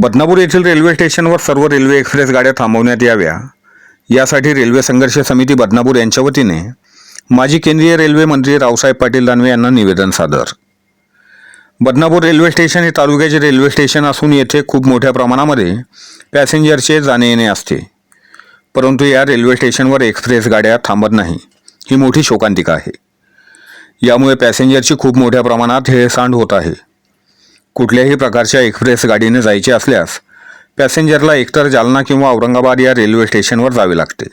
बदनापूर येथील रेल्वे स्टेशनवर सर्व रेल्वे एक्सप्रेस गाड्या थांबवण्यात याव्या. यासाठी रेल्वे संघर्ष समिती बदनापूर यांच्या वतीने माजी केंद्रीय रेल्वे मंत्री रावसाहेब पाटील दानवे यांना निवेदन सादर. बदनापूर रेल्वे स्टेशन हे तालुक्याचे रेल्वे स्टेशन असून येथे खूप मोठ्या प्रमाणामध्ये पॅसेंजरचे जाणे येणे असते. परंतु या रेल्वे स्टेशनवर एक्सप्रेस गाड्या थांबत नाही. ही मोठी शोकांतिका आहे. यामुळे पॅसेंजरची खूप मोठ्या प्रमाणात हेळसांड होत आहे. कुठल्याही प्रकारच्या एक्सप्रेस गाडीने जायचे असल्यास पॅसेंजरला एकतर जालना किंवा औरंगाबाद या रेल्वे स्टेशनवर जावे लागते.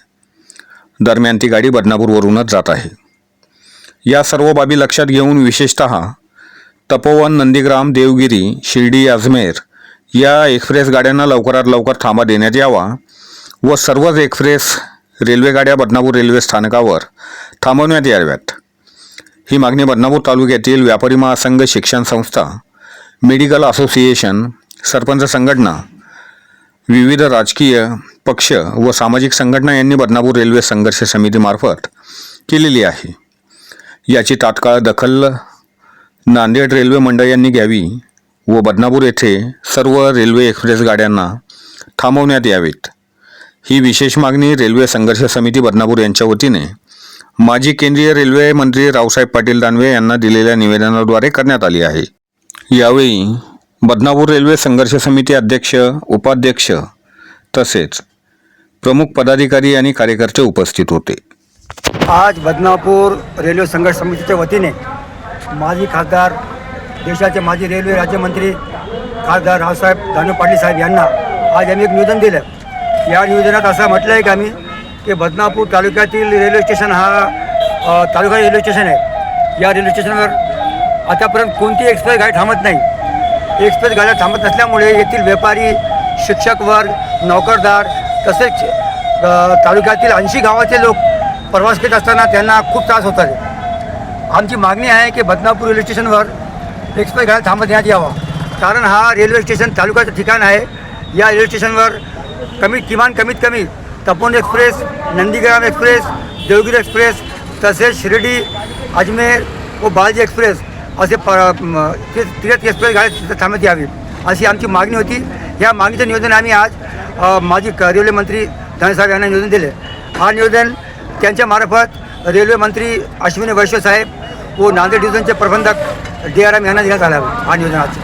दरम्यान ती गाडी बदनापूरवरूनच जात आहे. या सर्व बाबी लक्षात घेऊन विशेषत तपोवन नंदीग्राम देवगिरी शिर्डी अजमेर या एक्सप्रेस गाड्यांना लवकरात लवकर थांबा देण्यात यावा व सर्वच एक्सप्रेस रेल्वेगाड्या बदनापूर रेल्वे स्थानकावर थांबवण्यात याव्यात. ही मागणी बदनापूर तालुक्यातील व्यापारी महासंघ शिक्षण संस्था मेडिकल असोसिएशन सरपंच संघटना विविध राजकीय पक्ष व सामाजिक संघटना यांनी बदनापूर रेल्वे संघर्ष समितीमार्फत केलेली आहे. याची तात्काळ दखल नांदेड रेल्वे मंडळ यांनी घ्यावी व बदनापूर येथे सर्व रेल्वे एक्सप्रेस गाड्यांना थांबवण्यात यावेत. ही विशेष मागणी रेल्वे संघर्ष समिती बदनापूर यांच्या वतीने माजी केंद्रीय रेल्वे मंत्री रावसाहेब पाटील दानवे यांना दिलेल्या निवेदनाद्वारे करण्यात आली आहे. यावेळी बदनापूर रेल्वे संघर्ष समिती अध्यक्ष उपाध्यक्ष तसेच प्रमुख पदाधिकारी आणि कार्यकर्ते उपस्थित होते. आज बदनापूर रेल्वे संघर्ष समितीच्या वतीने माजी खासदार देशाचे माजी रेल्वे राज्यमंत्री खासदार रावसाहेब दानू पाटील साहेब यांना आज आम्ही एक निवेदन दिलं. या निवेदनात असं म्हटलं आहे की आम्ही की बदनापूर तालुक्यातील रेल्वे स्टेशन हा तालुका रेल्वे स्टेशन आहे. या रेल्वे स्टेशनवर आतापर्यंत कोणती एक्सप्रेस गाडी थांबत नाही. एक्सप्रेस गाड्या थांबत नसल्यामुळे येथील व्यापारी शिक्षक वर्ग नोकरदार तसेच तालुक्यातील ऐंशी गावाचे लोक प्रवास करत असताना त्यांना खूप त्रास होत आहे. आमची मागणी आहे की बदनापूर रेल्वे स्टेशनवर एक्सप्रेस गाड्या थांबत देण्यात यावा. कारण हा रेल्वे स्टेशन तालुक्याचं ठिकाण आहे. या रेल्वे स्टेशनवर कमीत किमान कमीत कमी Tapovan express Nandigram express Devgiri express तसेच शिर्डी अजमेर व बालाजी एक्सप्रेस असे प ते- तीर्थ एक्सप्रेस गाड्या तिथं थांबत यावी अशी आमची मागणी होती. या मागणीचं निवेदन आम्ही आज माजी क- रेल्वे मंत्री साहेब यांना निवेदन दिले. हा निवेदन त्यांच्या मार्फत रेल्वे मंत्री अश्विनी वैश्व साहेब व नांदेड डिव्हिजनचे प्रबंधक डी आर एम यांना देण्यात आला. हा निवेदन आज.